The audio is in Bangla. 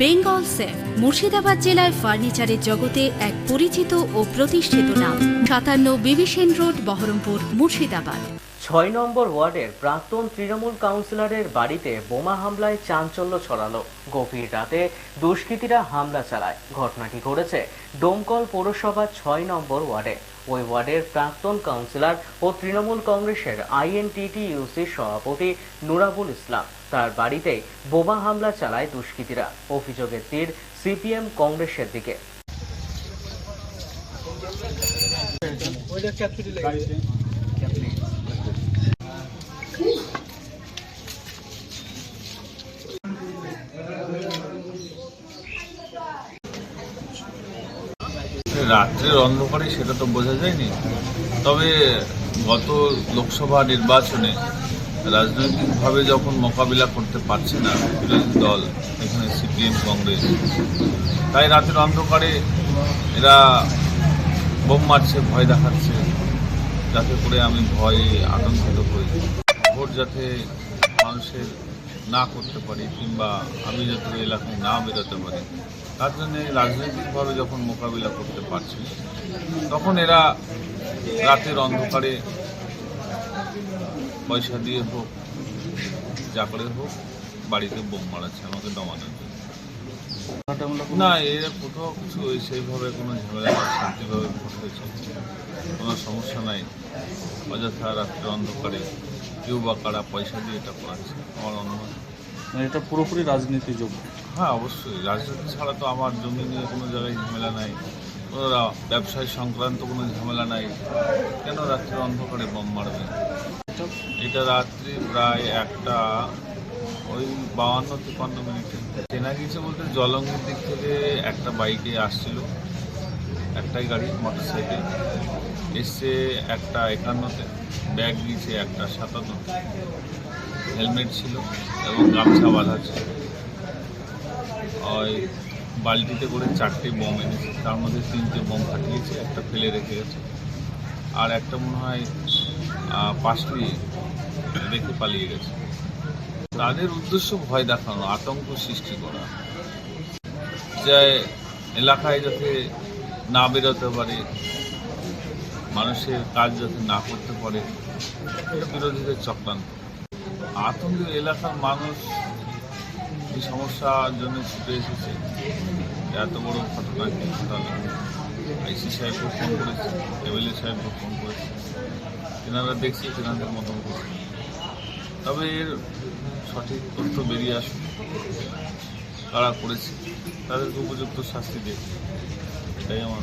বেঙ্গল সেফ, মুর্শিদাবাদ জেলায় ফার্নিচারের জগতে এক পরিচিত ও প্রতিষ্ঠিত নাম। সাতান্ন বিবিসেন রোড, বহরমপুর, মুর্শিদাবাদ। ছয় নম্বর ওয়ার্ডের প্রাক্তন তৃণমূল কাউন্সিলরের বাড়িতে বোমা হামলায় চাঞ্চল্য ছড়ালো। গভীর রাতে দুষ্কৃতীরা হামলা চালায়। ঘটনাটি ঘটেছে ডোমকল পৌরসভা ছয় নম্বর ওয়ার্ডে। ওই ওয়ার্ডের প্রাক্তন কাউন্সিলর ও তৃণমূল কংগ্রেসের আইএনটিটিইউসির সভাপতি নুরাবুল ইসলাম। তার বাড়িতে বোমা হামলা চালায় দুষ্কৃতীরা। অভিযোগের তীর সিপিএম কংগ্রেসের দিকে। রাত্রের অন্ধকারে সেটা তো বোঝা যায়নি। তবে গত লোকসভা নির্বাচনে রাজনৈতিকভাবে যখন মোকাবিলা করতে পারছে না বিরোধী দল, এখানে সিপিএম, কংগ্রেস, তাই রাতের অন্ধকারে এরা বোম মারছে, ভয় দেখাচ্ছে, যাতে করে আমি ভয়ে আতঙ্কিত হই। ভোট যাতে মানুষের না করতে পারি কিংবা আমি যাতে এলাকায় না বেরোতে পারি। তার জন্যে রাজনৈতিকভাবে যখন মোকাবিলা করতে পারছি, তখন এরা রাতের অন্ধকারে পয়সা দিয়ে হোক, যা করে হোক, বাড়িতে বোম মারাচ্ছে, আমাকে দমানোর জন্য। না, এর কোথাও কিছু সেইভাবে কোনো ঝামেলা শান্তিভাবে ভোট হয়েছে কোনো সমস্যা নাই। অযথা রাত্রে অন্ধকারে কেউ বা কারা পয়সা দিয়ে এটা করাচ্ছে, আমার অনুমান মানে এটা পুরোপুরি রাজনীতিযোগ্য হ্যাঁ অবশ্যই। রাজনীতি ছাড়া তো আমার জমি নিয়ে কোনো জায়গায় ঝামেলা নাই। কোনো ব্যবসায় সংক্রান্ত কোনো ঝামেলা নাই। কেন রাত্রে অন্ধকারে বোম মারবে? এটা রাত্রি প্রায় একটা, ওই বাউান্ন তিপ্পান্ন মিনিটে। চেনা গিয়েছে বলতে জলঙ্গির দিক থেকে একটা বাইকে আসছিল। একটাই গাড়ি মোটর সাইকেল এসছে একটা একান্নতে, ব্যাগ দিয়েছে একটা, সাতান্নতে। হেলমেট ছিল এবং গামছা বাঁধা ছিল। ওই বালতিতে করে চারটে বোম এনেছে। তার মধ্যে তিনটে বোম ফাটিয়েছে, একটা ফেলে রেখে গেছে। আর একটা মনে হয় পাশলি রেখে পালিয়ে গেছে। তাদের উদ্দেশ্য ভয় দেখানো, আতঙ্ক সৃষ্টি করা। যে এলাকায় যাতে না বেরোতে পারে, মানুষের কাজ যাতে না করতে পারে, এটা বিরোধীদের চক্রান্ত। আতঙ্ক এলাকার মানুষ এই সমস্যার জন্য ছুটে এসেছে। এত বড় ঘটনা কি ঘটালো আইসি সাহেবকে ফোন করেছে এমএলএ সাহেবকে ফোন করেছে। তেনারা দেখছে, তেনাদের মতন করছে তবে এর সঠিক তথ্য বেরিয়ে আসুক। কারা করেছে, তাদেরকে উপযুক্ত শাস্তি দেবে এটাই আমার